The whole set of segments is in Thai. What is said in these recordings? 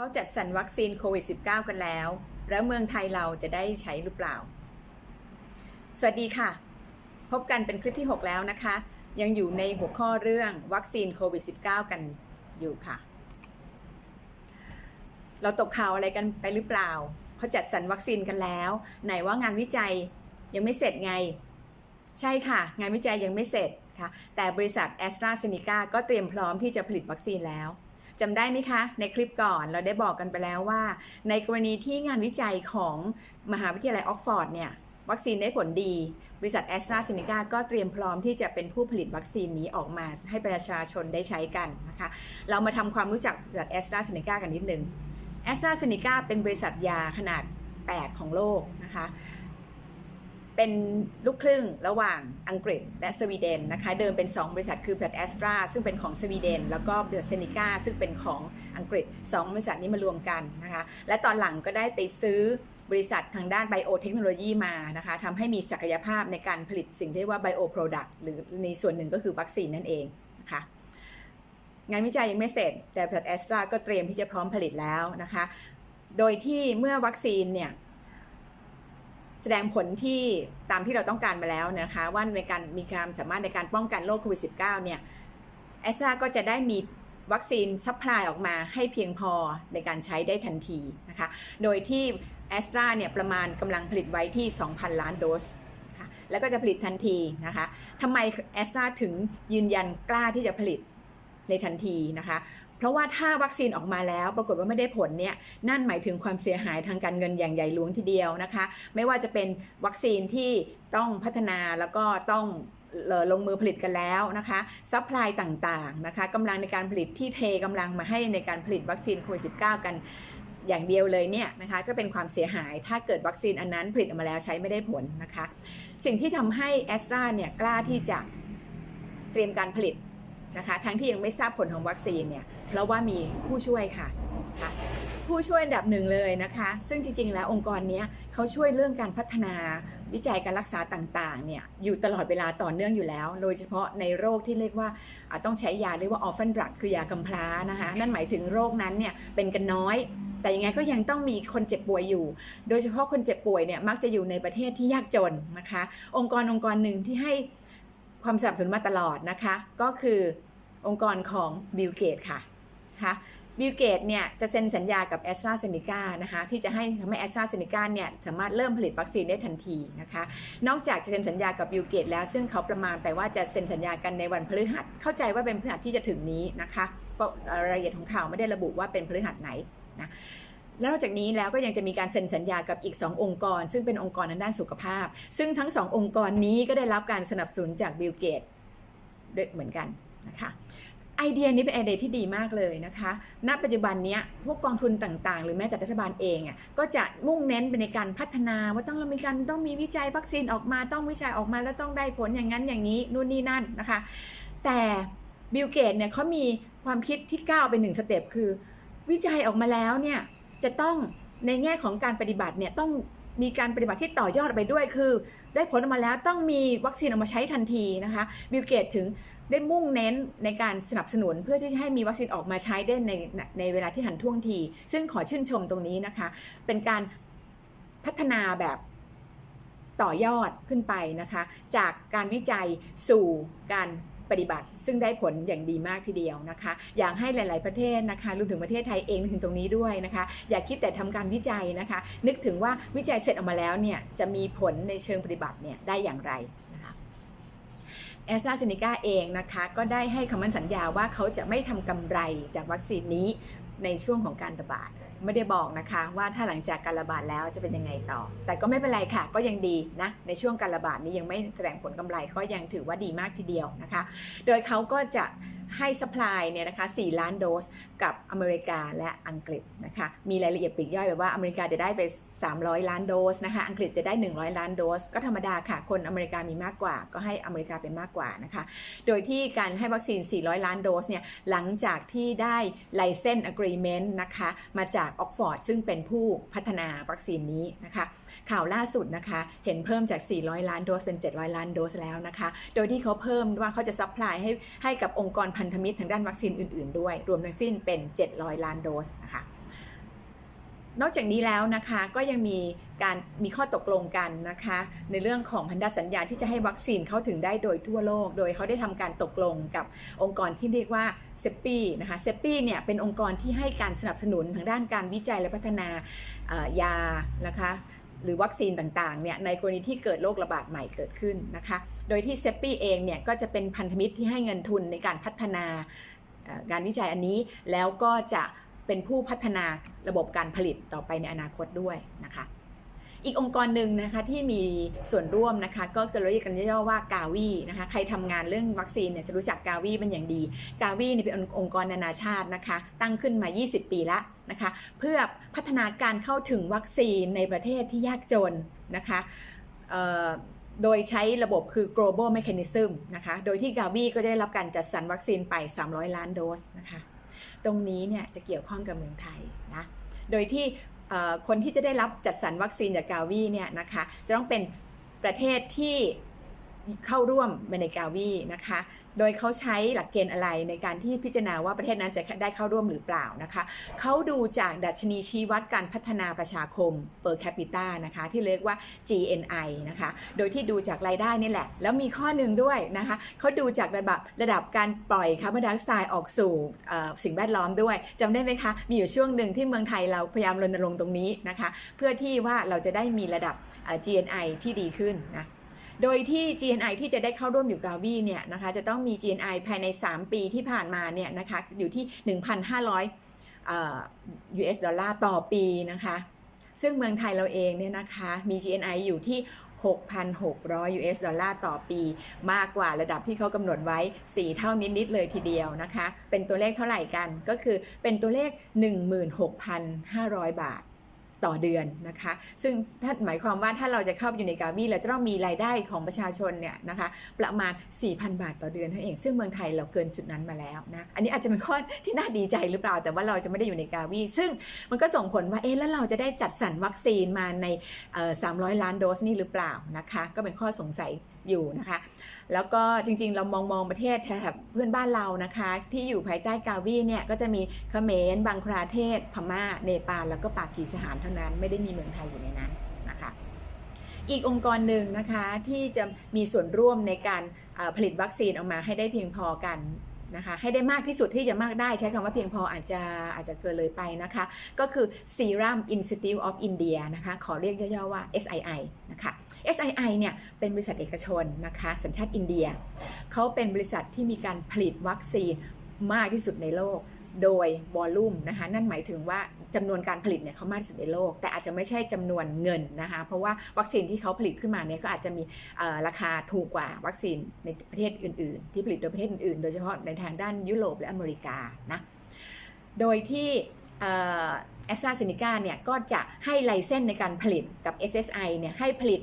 เขาจัดสรรวัคซีนโควิด -19 กันแล้ว แล้วเมืองไทยเราจะได้ใช้หรือเปล่า สวัสดีค่ะ พบกันเป็นคลิปที่ 6 แล้วนะคะ ยังอยู่ในหัวข้อเรื่องวัคซีนโควิด -19 กันอยู่ค่ะ เราตกข่าวอะไรกันไปหรือเปล่าเขาจัดสรรวัคซีนกันแล้ว ไหนว่างานวิจัยยังไม่เสร็จไง ใช่ค่ะ งานวิจัยยังไม่เสร็จค่ะ แต่บริษัทแอสตราเซเนกาก็เตรียมพร้อมที่จะผลิตวัคซีนแล้ว จำได้ไหมคะ ในคลิปก่อนเราได้บอกกันไปแล้วว่า ในกรณีที่งานวิจัยของมหาวิทยาลัยออกฟอร์ดเนี่ยวัคซีนได้ผลดี บริษัทแอสตราเซเนกาก็เตรียมพร้อมที่จะเป็นผู้ผลิตวัคซีนนี้ออกมาให้ประชาชนได้ใช้กันนะคะ เรามาทำความรู้จักบริษัทแอสตราเซเนกากันนิดนึงแอสตราเซเนกาเป็นบริษัทยาขนาด 8 ของโลกนะคะ เป็นลูกครึ่งระหว่างอังกฤษและสวีเดนนะคะ เดิมเป็น 2 บริษัทคือบรดแอสตราซึ่งเป็นของสวีเดน แล้วก็บรดเซนิก้าซึ่งเป็นของอังกฤษ 2 บริษัทนี้มารวมกันนะคะ และตอนหลังก็ได้ไปซื้อบริษัททางด้านไบโอเทคโนโลยีมานะคะทำให้มีศักยภาพในการผลิตสิ่งที่เรียกว่าไบโอโปรดักต์หรือในส่วนหนึ่งก็คือวัคซีนนั่นเองนะคะงานวิจัยยังไม่เสร็จ แต่บริษัทแอสตราก็เตรียมที่จะพร้อมผลิตแล้วนะคะ โดยที่เมื่อวัคซีนเนี่ย แสดงผลที่ตามที่เราต้องการมาแล้วนะคะ ว่าในการมีความสามารถในการป้องกันโรคโควิด -19 เนี่ยแอสตราก็จะได้มีวัคซีนซัพพลายออกมาให้เพียงพอในการใช้ได้ทันทีนะคะ โดยที่แอสตราเนี่ยประมาณกำลังผลิตไว้ที่ 2,000 ล้านโดสะะแล้วก็จะผลิตทันทีนะคะทำไมแอสตราถึงยืนยันกล้าที่จะผลิตในทันทีนะคะ เพราะว่าถ้าวัคซีนออกมาแล้วปรากฏว่าไม่ได้ผลเนี่ยนั่นหมายถึงความเสียหายทางการเงินอย่างใหญ่หลวงทีเดียวนะคะ ไม่ว่าจะเป็นวัคซีนที่ต้องพัฒนาแล้วก็ต้องลงมือผลิตกันแล้วนะคะซัพพลายต่างๆนะคะกำลังในการผลิตที่เทกำลังมาให้ในการผลิตวัคซีนโควิด -19 กันอย่างเดียวเลยเนี่ยนะคะก็เป็นความเสียหายถ้าเกิดวัคซีนอันนั้นผลิตออกมาแล้วใช้ไม่ได้ผลนะคะ สิ่งที่ทำให้แอสตราเนี่ยกล้าที่จะเตรียมการผลิต นะคะทั้งที่ยังไม่ทราบผลของวัคซีนเนี่ยเราว่ามีผู้ช่วยค่ะค่ะ ผู้ช่วยอันดับหนึ่งเลยนะคะ ซึ่งจริง ๆ แล้วองค์กรนี้เขาช่วยเรื่องการพัฒนาวิจัยการรักษาต่างๆเนี่ยอยู่ตลอดเวลาต่อเนื่องอยู่แล้ว โดยเฉพาะในโรคที่เรียกว่าอ่าต้องใช้ยาเรียกว่าออฟเฟนดรักคือยากำพร้านะคะนั่นหมายถึงโรคนั้นเนี่ยเป็นกันน้อยแต่ยังไงก็ยังต้องมีคนเจ็บป่วยอยู่ โดยเฉพาะคนเจ็บป่วยเนี่ยมักจะอยู่ในประเทศที่ยากจนนะคะ องค์กรองค์กรหนึ่งที่ให้ ความสนับสนุนมาตลอดนะคะ ก็คือองค์กรของบิลเกตค่ะนะคะบิลเกตเนี่ยจะเซ็นสัญญากับแอสตราเซเนกานะคะที่จะให้ทำให้แอสตราเซเนกาเนี่ยสามารถเริ่มผลิตวัคซีนได้ทันทีนะคะนอกจากจะเซ็นสัญญากับบิลเกตแล้วซึ่งเขาประมาณไปว่าจะเซ็นสัญญากันในวันพฤหัส เข้าใจว่าเป็นพฤหัสที่จะถึงนี้นะคะรายละเอียดของข่าวไม่ได้ระบุว่าเป็นพฤหัสไหนนะ นอกจากนี้แล้วก็ยังจะมีการเซ็นสัญญากับอีก 2 องค์กร ซึ่งเป็นองค์กรทางด้านสุขภาพ ซึ่งทั้ง 2 องค์กรนี้ก็ได้รับการสนับสนุนจากบิลเกตด้วยเหมือนกันนะคะไอเดียนี้เป็นไอเดียที่ดีมากเลยนะคะ ณ ปัจจุบันนี้พวกกองทุนต่างๆ หรือแม้แต่รัฐบาลเองอะก็จะมุ่งเน้นไปในการพัฒนาว่าต้องเรามีการต้องมีวิจัยวัคซีนออกมา ต้องวิจัยออกมาแล้วต้องได้ผลอย่างนั้นอย่างนี้นู่นนี่นั่นนะคะ แต่บิลเกตเนี่ยเขามีความคิดที่ก้าวไปหนึ่งสเต็ปคือ วิจัยออกมาแล้วเนี่ย จะต้องในแง่ของการปฏิบัติเนี่ยต้องมีการปฏิบัติที่ต่อยอดไปด้วยคือ ได้ผลออกมาแล้วต้องมีวัคซีนออกมาใช้ทันทีนะคะบิลเกตถึงได้มุ่งเน้นในการสนับสนุนเพื่อที่จะให้มีวัคซีนออกมาใช้ได้ในในเวลาที่ทันท่วงที ซึ่งขอชื่นชมตรงนี้นะคะ เป็นการพัฒนาแบบต่อยอดขึ้นไปนะคะ จากการวิจัยสู่การ ปฏิบัติ ซึ่งได้ผลอย่างดีมากทีเดียวนะคะ อยากให้หลาย ๆ ประเทศนะคะรวมถึงประเทศไทยเองถึงตรงนี้ด้วยนะคะ อย่าคิดแต่ทำการวิจัยนะคะ นึกถึงว่าวิจัยเสร็จออกมาแล้วเนี่ยจะมีผลในเชิงปฏิบัติเนี่ยได้อย่างไรแอสตราเซเนกาเองนะคะก็ได้ให้คำมั่นสัญญาว่าเขาจะไม่ทำกำไรจากวัคซีนนี้ในช่วงของการระบาด ไม่ได้บอกนะคะว่าถ้าหลังจากการระบาดแล้วจะเป็นยังไงต่อ แต่ก็ไม่เป็นไรค่ะ ก็ยังดีนะในช่วงการระบาดนี้ยังไม่แสดงผลกำไรก็ยังถือว่าดีมากทีเดียวนะคะ โดยเขาก็จะให้สป라이เนี่ยนะคะ4ล้านโดส กับอเมริกาและอังกฤษนะคะ มีรายละเอียดปลีกย่อยแบบว่าอเมริกาจะได้ไป 300 ล้านโดสนะคะ อังกฤษจะได้ 100 ล้านโดส ก็ธรรมดาค่ะ คนอเมริกามีมากกว่า ก็ให้อเมริกาเป็นมากกว่านะคะ โดยที่การให้วัคซีน 400 ล้านโดสเนี่ย หลังจากที่ได้ license agreement นะคะ มาจากออกฟอร์ดซึ่งเป็นผู้พัฒนาวัคซีนนี้นะคะ ข่าวล่าสุดนะคะ เห็นเพิ่มจาก 400 ล้านโดสเป็น 700 ล้านโดสแล้วนะคะ โดยที่เขาเพิ่มว่าเขาจะซัพพลายให้ให้กับองค์กรพันธมิตรทางด้านวัคซีนอื่นๆด้วย รวมทั้งสิ้นเป็น 700 ล้านโดสนะคะนอกจากนี้แล้วนะคะก็ยังมีการมีข้อตกลงกันนะคะ ในเรื่องของพันธสัญญาที่จะให้วัคซีนเข้าถึงได้โดยทั่วโลก โดยเขาได้ทำการตกลงกับองค์กรที่เรียกว่าเซปปี้นะคะเซปปี้เนี่ยเป็นองค์กรที่ให้การสนับสนุนทางด้านการวิจัยและพัฒนายานะคะ หรือวัคซีนต่างๆเนี่ยในกรณีที่เกิดโรคระบาดใหม่เกิดขึ้นนะคะ โดยที่เซปปี้เองเนี่ยก็จะเป็นพันธมิตรที่ให้เงินทุนในการพัฒนาการวิจัยอันนี้แล้วก็จะเป็นผู้พัฒนาระบบการผลิตต่อไปในอนาคตด้วยนะคะอีกองค์กรหนึ่งนะคะที่มีส่วนร่วมนะคะก็เรียกกันย่อๆว่ากาวีนะคะใครทำงานเรื่องวัคซีนเนี่ยจะรู้จักกาวีเป็นอย่างดี กาวีนี่เป็นองค์กรนานาชาตินะคะ ตั้งขึ้นมา 20 ปีแล้ว นะคะ เพื่อพัฒนาการเข้าถึงวัคซีนในประเทศที่ยากจนนะคะโดยใช้ระบบคือ global mechanism นะคะ โดยที่กาวีก็จะได้รับการจัดสรรวัคซีนไป 300 ล้านโดสนะคะ ตรงนี้เนี่ยจะเกี่ยวข้องกับเมืองไทยนะ โดยที่คนที่จะได้รับจัดสรรวัคซีนจากกาวีเนี่ยนะคะ จะต้องเป็นประเทศที่ เข้าร่วมในกาวีนะคะ โดยเขาใช้หลักเกณฑ์อะไรในการที่พิจารณาว่าประเทศนั้นจะได้เข้าร่วมหรือเปล่านะคะเขาดูจากดัชนีชี้วัดการพัฒนาประชาคม per capita นะคะ ที่เรียกว่า GNI นะคะ โดยที่ดูจากรายได้นี่แหละ แล้วมีข้อหนึ่งด้วยนะคะเขาดูจากระดับระดับการปล่อยคาร์บอนไดออกไซด์ออกสู่สิ่งแวดล้อมด้วยจำได้ไหมคะ มีอยู่ช่วงหนึ่งที่เมืองไทยเราพยายามรณรงค์ตรงนี้นะคะ เพื่อที่ว่าเราจะได้มีระดับ GNI ที่ดีขึ้นนะ โดยที่ GNI ที่จะได้เข้าร่วมอยู่กาวีเนี่ยนะคะจะต้องมี GNI ภายใน 3 ปีที่ผ่านมาเนี่ยนะคะอยู่ที่ 1,500 US ดอลลาร์ต่อปีนะคะซึ่งเมืองไทยเราเองเนี่ยนะคะมี GNI อยู่ที่ 6,600 US ดอลลาร์ต่อปี มากกว่าระดับที่เขากำหนดไว้ 4 เท่านิด ๆ เลยทีเดียวนะคะ เป็นตัวเลขเท่าไหร่กันก็คือเป็นตัวเลข 16,500 บาท ต่อเดือนนะคะ ซึ่งถ้าหมายความว่าถ้าเราจะเข้าไปอยู่ในกาวีเราจะต้องมีรายได้ของประชาชนเนี่ยนะคะประมาณ 4,000 บาทต่อเดือนเท่านั้นเอง ซึ่งเมืองไทยเราเกินจุดนั้นมาแล้วนะอันนี้อาจจะเป็นข้อที่น่าดีใจหรือเปล่า แต่ว่าเราจะไม่ได้อยู่ในกาวี ซึ่งมันก็ส่งผลว่าเอ๊ะแล้วเราจะได้จัดสรรวัคซีนมาใน 300 ล้านโดสนี่หรือเปล่านะคะ ก็เป็นข้อสงสัยอยู่นะคะ แล้วก็จริงๆ เรามองมองประเทศแถบเพื่อนบ้านเรานะคะ ที่อยู่ภายใต้กาวีเนี่ยก็จะมีเขมรบังคลาเทศ พม่า เนปาลแล้วก็ปากีสถานเท่านั้น ไม่ได้มีเมืองไทยอยู่ในนั้นนะคะ อีกองค์กรหนึ่งนะคะที่จะมีส่วนร่วมในการผลิตวัคซีนออกมาให้ได้เพียงพอกันนะคะให้ได้มากที่สุดที่จะมากได้ใช้คำว่าเพียงพออาจจะอาจจะเกินเลยไปนะคะ ก็คือ Serum Institute of India นะคะ ขอเรียกย่อๆว่า SII นะคะ SII เนี่ยเป็นบริษัทเอกชนนะคะสัญชาติอินเดีย เขาเป็นบริษัทที่มีการผลิตวัคซีนมากที่สุดในโลก โดยวอลลุ่มนะคะนั่นหมายถึงว่าจำนวนการผลิตเนี่ยเขามากที่สุดในโลก แต่อาจจะไม่ใช่จำนวนเงินนะคะเพราะว่าวัคซีนที่เขาผลิตขึ้นมาเนี่ยก็อาจจะมีราคาถูกกว่าวัคซีนในประเทศอื่น ๆ ที่ผลิตโดยประเทศอื่นๆ โดยเฉพาะในทางด้านยุโรปและอเมริกานะโดยที่แอสตราเซเนกาเนี่ยก็จะให้ไลเซนส์ในการผลิตกับ SSI เนี่ยให้ผลิต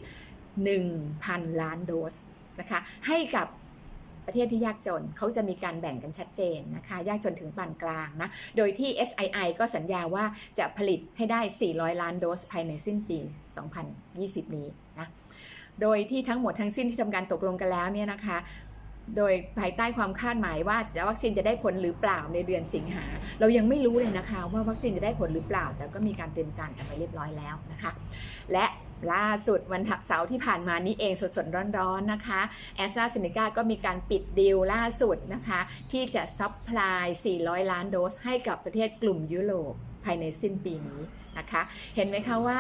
1,000 ล้านโดสนะคะให้กับประเทศที่ยากจนเขาจะมีการแบ่งกันชัดเจนนะคะ ยากจนถึงปานกลางนะ โดยที่ SII ก็สัญญาว่าจะผลิตให้ได้ 400 ล้านโดสภายในสิ้นปี 2020 นี้นะ โดยที่ทั้งหมดทั้งสิ้นที่ทำการตกลงกันแล้วเนี่ยนะคะ โดยภายใต้ความคาดหมายว่าจะวัคซีนจะได้ผลหรือเปล่าในเดือนสิงหา เรายังไม่รู้เลยนะคะว่าวัคซีนจะได้ผลหรือเปล่า แต่ก็มีการเตรียมการกันไปเรียบร้อยแล้วนะคะ และ ล่าสุดวันเสาร์ที่ผ่านมานี้เองสดๆ ร้อนๆนะคะแอสตราเซเนกาก็มีการปิดดีลล่าสุดนะคะ ที่จะซัพพลาย 400 ล้านโดส ให้กับประเทศกลุ่มยุโรปภายในสิ้นปีนี้นะคะ เห็นไหมคะว่า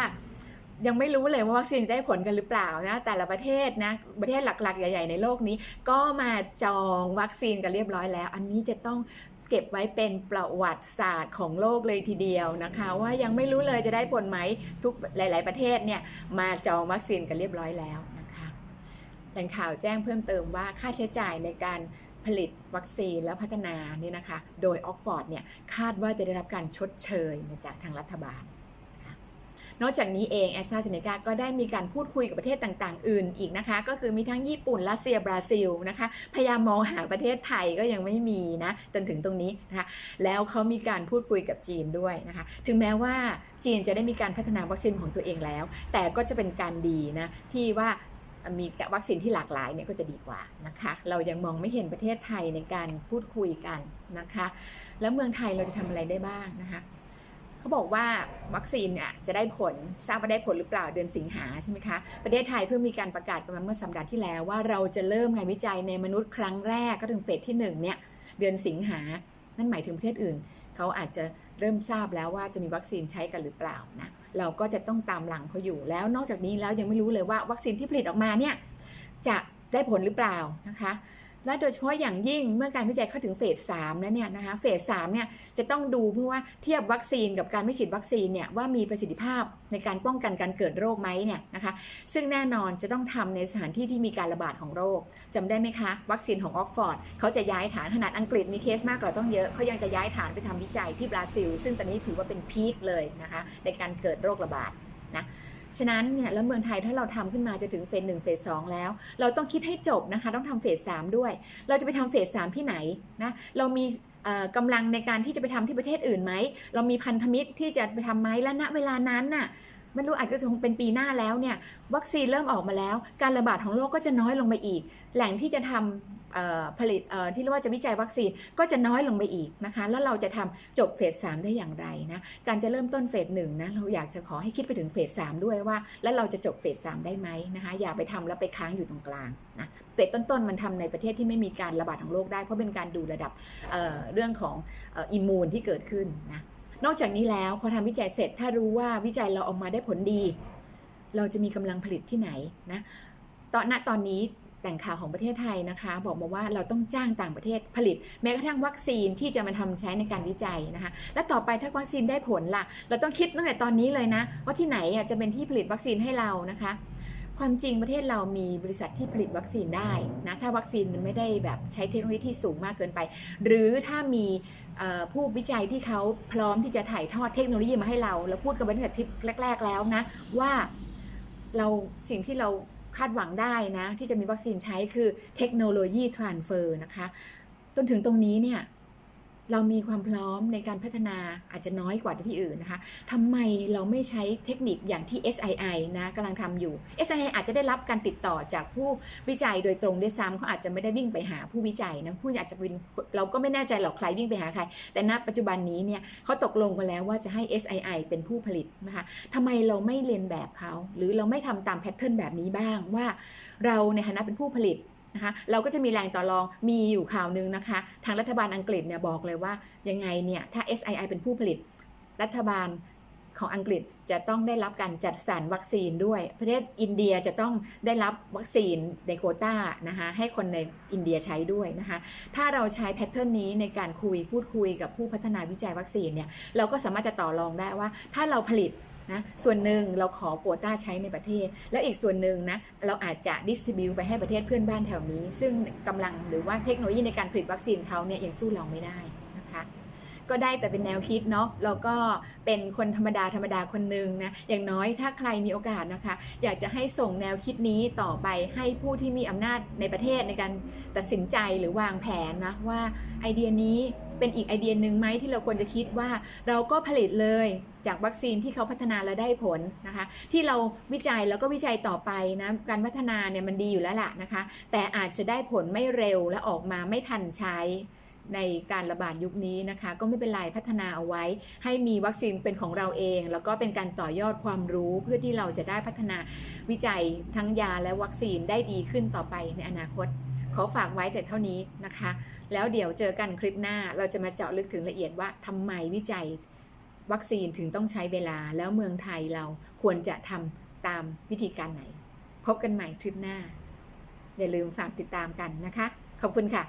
ยังไม่รู้เลยว่าวัคซีนได้ผลกันหรือเปล่านะ แต่ละประเทศนะ ประเทศหลักๆ ใหญ่ ๆ ในโลกนี้ ก็มาจองวัคซีนกันเรียบร้อยแล้ว อันนี้จะต้อง เก็บไว้เป็นประวัติศาสตร์ของโลกเลยทีเดียวนะคะ ว่ายังไม่รู้เลยจะได้ผลไหมทุกหลาย ๆ ประเทศเนี่ยมาจองวัคซีนกันเรียบร้อยแล้วนะคะแหล่งข่าวแจ้งเพิ่มเติมว่าค่าใช้จ่ายในการผลิตวัคซีนและพัฒนานี่นะคะ โดยออกฟอร์ดเนี่ยคาดว่าจะได้รับการชดเชยมาจากทางรัฐบาล นอกจากนี้เองแอสตราเซเนกาก็ได้มีการพูดคุยกับประเทศต่างๆ อื่นอีกนะคะ ก็คือมีทั้งญี่ปุ่นรัสเซียบราซิลนะคะ พยายามมองหาประเทศไทยก็ยังไม่มีนะจนถึงตรงนี้นะคะแล้วเขามีการพูดคุยกับจีนด้วยนะคะ ถึงแม้ว่าจีนจะได้มีการพัฒนาวัคซีนของตัวเองแล้ว แต่ก็จะเป็นการดีนะที่ว่ามีวัคซีนที่หลากหลายเนี่ยก็จะดีกว่านะคะ เรายังมองไม่เห็นประเทศไทยในการพูดคุยกันนะคะ แล้วเมืองไทยเราจะทำอะไรได้บ้างนะคะ เขาบอกว่าวัคซีนเนี่ยจะได้ผลทราบว่าได้ผลหรือเปล่าเดือนสิงหาใช่ไหมคะประเทศไทยเพิ่งมีการประกาศกันมาเมื่อสัปดาห์ที่แล้วว่าเราจะเริ่มงานวิจัยในมนุษย์ครั้งแรกก็ถึงเฟสที่หนึ่งเนี่ยเดือนสิงหา นั่นหมายถึงประเทศอื่น เขาอาจจะเริ่มทราบแล้วว่าจะมีวัคซีนใช้กันหรือเปล่านะเราก็จะต้องตามหลังเขาอยู่แล้วนอกจากนี้แล้วยังไม่รู้เลยว่าวัคซีนที่ผลิตออกมาเนี่ยจะได้ผลหรือเปล่านะคะ และโดยเฉพาะอย่างยิ่งเมื่อการวิจัยเข้าถึงเฟสสามแล้วเนี่ยนะคะเฟสสามเนี่ยจะต้องดูเพื่อว่าเทียบวัคซีนกับการไม่ฉีดวัคซีนเนี่ยว่ามีประสิทธิภาพในการป้องกันการเกิดโรคไหมเนี่ยนะคะซึ่งแน่นอนจะต้องทำในสถานที่ที่มีการระบาดของโรคจำได้ไหมคะ วัคซีนของออกฟอร์ดเขาจะย้ายฐานขนาดอังกฤษมีเคสมากกว่าต้องเยอะเขายังจะย้ายฐานไปทำวิจัยที่บราซิล ซึ่งตอนนี้ถือว่าเป็นพีคเลยนะคะในการเกิดโรคระบาดนะ ฉะนั้นเนี่ยแล้วเมืองไทยถ้าเราทำขึ้นมาจะถึงเฟสหนึ่งเฟสสองแล้ว เราต้องคิดให้จบนะคะ ต้องทำเฟสสามด้วย เราจะไปทำเฟสสามที่ไหนนะเรามีเอ่อกำลังในการที่จะไปทำที่ประเทศอื่นไหม เรามีพันธมิตรที่จะไปทำไหมและณเวลานั้นน่ะ ไม่รู้อาจจะคงเป็นปีหน้าแล้วเนี่ยวัคซีนเริ่มออกมาแล้ว การระบาดของโรคก็จะน้อยลงไปอีก แหล่งที่จะทำเอ่อผลิตที่เรียกว่าจะวิจัยวัคซีนก็จะน้อยลงไปอีกนะคะ แล้วเราจะทำจบเฟสสามได้อย่างไรนะ การจะเริ่มต้นเฟสหนึ่งนะเราอยากจะขอให้คิดไปถึงเฟสสามด้วยว่า แล้วเราจะจบเฟสสามได้ไหมนะคะ อย่าไปทำแล้วไปค้างอยู่ตรงกลางนะเฟสต้นๆมันทำในประเทศที่ไม่มีการระบาดของโรคได้ เพราะเป็นการดูระดับเเรื่องของอิมมูนที่เกิดขึ้นนะ นอกจากนี้แล้วพอทำวิจัยเสร็จถ้ารู้ว่าวิจัยเราออกมาได้ผลดี เราจะมีกำลังผลิตที่ไหนนะตอนณตอนนี้แหล่งข่าวของประเทศไทยนะคะ บอกมาว่าเราต้องจ้างต่างประเทศผลิต แม้กระทั่งวัคซีนที่จะมาทำใช้ในการวิจัยนะคะ และต่อไปถ้าวัคซีนได้ผลล่ะ เราต้องคิดตั้งแต่ตอนนี้เลยนะ ว่าที่ไหนจะเป็นที่ผลิตวัคซีนให้เรานะคะ ความจริงประเทศเรามีบริษัทที่ผลิตวัคซีนได้นะถ้าวัคซีนมันไม่ได้แบบใช้เทคโนโลยีที่สูงมากเกินไป หรือถ้ามีผู้วิจัยที่เขาพร้อมที่จะถ่ายทอดเทคโนโลยีมาให้เราเราพูดกันไปตั้งแต่ทิปแรก ๆ แล้วนะว่าเราสิ่งที่เราคาดหวังได้นะ ที่จะมีวัคซีนใช้คือเทคโนโลยีทรานเฟอร์นะคะ จนถึงตรงนี้เนี่ย เรามีความพร้อมในการพัฒนาอาจจะน้อยกว่าที่อื่นนะคะทำไมเราไม่ใช้เทคนิคอย่างที่ SII นะกำลังทำอยู่ SII อาจจะได้รับการติดต่อจากผู้วิจัยโดยตรงด้วยซ้ำเขาอาจจะไม่ได้วิ่งไปหาผู้วิจัยนะผู้อาจจะเป็นเราก็ไม่แน่ใจหรอกใครวิ่งไปหาใคร แต่ณปัจจุบันนี้เนี่ยเขาตกลงกันแล้วว่าจะให้ SII เป็นผู้ผลิตนะคะทำไมเราไม่เรียนแบบเขาหรือเราไม่ทำตามแพทเทิร์นแบบนี้บ้างว่า เราในฐานะเป็นผู้ผลิต นะคะเราก็จะมีแรงต่อรองมีอยู่ข่าวหนึงนะคะ ทางรัฐบาลอังกฤษเนี่ยบอกเลยว่ายังไงเนี่ยถ้า SII เป็นผู้ผลิต รัฐบาลของอังกฤษจะต้องได้รับการจัดสรรวัคซีนด้วย ประเทศอินเดียจะต้องได้รับวัคซีนในโคต้านะคะให้คนในอินเดียใช้ด้วยนะคะถ้าเราใช้แพทเทิร์นนี้ในการคุยพูดคุยกับผู้พัฒนาวิจัยวัคซีนเนี่ยเราก็สามารถจะต่อรองได้ว่า ถ้าเราผลิต นะส่วนหนึ่งเราขอโควต้าใช้ในประเทศ แล้วอีกส่วนหนึ่งนะเราอาจจะดิสติบิวไปให้ประเทศเพื่อนบ้านแถวนี้ ซึ่งกำลังหรือว่าเทคโนโลยีในการผลิตวัคซีนเขาเนี่ยยังสู้เราไม่ได้นะคะก็ได้แต่เป็นแนวคิดเนาะแล้วก็เป็นคนธรรมดาธรรมดาคนหนึ่งนะอย่างน้อยถ้าใครมีโอกาสนะคะ อยากจะให้ส่งแนวคิดนี้ต่อไปให้ผู้ที่มีอำนาจในประเทศในการตัดสินใจหรือวางแผนนะว่าไอเดียนี้ เป็นอีกไอเดียหนึ่งไหมที่เราควรจะคิดว่าเราก็ผลิตเลยจากวัคซีนที่เขาพัฒนาแล้วได้ผลนะคะ ที่เราวิจัยแล้วก็วิจัยต่อไปนะการพัฒนาเนี่ยมันดีอยู่แล้วล่ะนะคะ แต่อาจจะได้ผลไม่เร็วและออกมาไม่ทันใช้ในการระบาดยุคนี้นะคะ ก็ไม่เป็นไรพัฒนาเอาไว้ ให้มีวัคซีนเป็นของเราเอง แล้วก็เป็นการต่อยอดความรู้เพื่อที่เราจะได้พัฒนาวิจัยทั้งยาและวัคซีนได้ดีขึ้นต่อไปในอนาคต ขอฝากไว้แต่เท่านี้นะคะ แล้วเดี๋ยวเจอกันคลิปหน้าเราจะมาเจาะลึกถึงละเอียดว่าทำไมวิจัยวัคซีนถึงต้องใช้เวลาแล้วเมืองไทยเราควรจะทำตามวิธีการไหน พบกันใหม่คลิปหน้า อย่าลืมฝากติดตามกันนะคะ ขอบคุณค่ะ